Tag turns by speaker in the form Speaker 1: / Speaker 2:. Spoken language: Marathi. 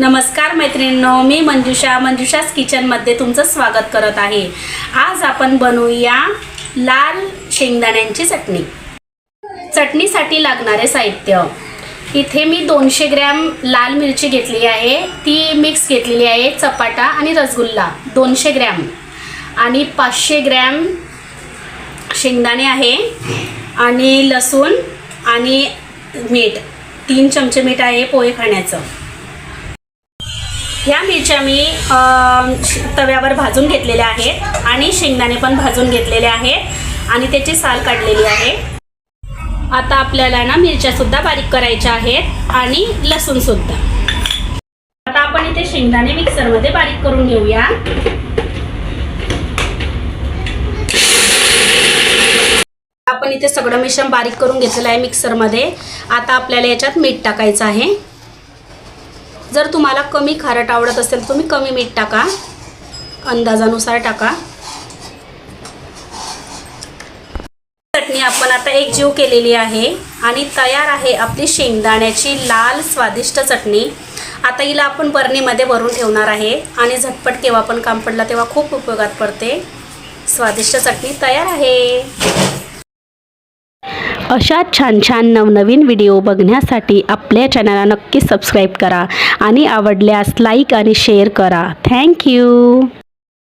Speaker 1: नमस्कार मैत्रिणींनो मी मंजुषा. मंजुषास किचनमध्ये तुमचं स्वागत करत आहे. आज आपण बनवूया लाल शेंगदाण्यांची चटणी. चटणीसाठी लागणारे साहित्य. इथे मी दोनशे ग्रॅम लाल मिरची घेतली आहे. ती मिक्स घेतलेली आहे चपाटा आणि रसगुल्ला. दोनशे ग्रॅम. आणि पाचशे ग्रॅम शेंगदाणे आहे. आणि लसूण आणि मीठ. तीन चमचे मीठ आहे पोहे खाण्याचं. ह्या मिरच्या मी तव्यावर भाजून घेतलेल्या आहेत आणि शेंगदाणे पण भाजून घेतलेले आहेत आणि त्याची साल काढलेली आहे. आता आपल्याला ना मिरच्या सुद्धा बारीक करायच्या आहेत आणि लसूणसुद्धा आता आपण इथे शेंगदाणे मिक्सरमध्ये बारीक करून घेऊया. आपण इथे सगळं मिश्रण बारीक करून घेतलेलं आहे मिक्सरमध्ये. आता आपल्याला याच्यात मीठ टाकायचं आहे. जर तुम्हाला कमी खारट आवडत असेल तुम्ही कमी मीठ टाका. अंदाजानुसार टाका. चटणी आपण आता एक जीव केलेली आहे आणि तयार आहे आपली शेंगदाण्याची लाल स्वादिष्ट चटणी. आता हिला आपण बरणीमध्ये भरून ठेवणार आहे आणि झटपट केव्हा पण काम पडला तेव्हा खूप उपयोगात पडते. स्वादिष्ट चटणी तयार आहे.
Speaker 2: अशा छान छान नवनवीन व्हिडिओ बघण्यासाठी आपल्या चॅनलला नक्की सबस्क्राईब करा आणि आवडल्यास लाईक आणि शेअर करा. थँक्यू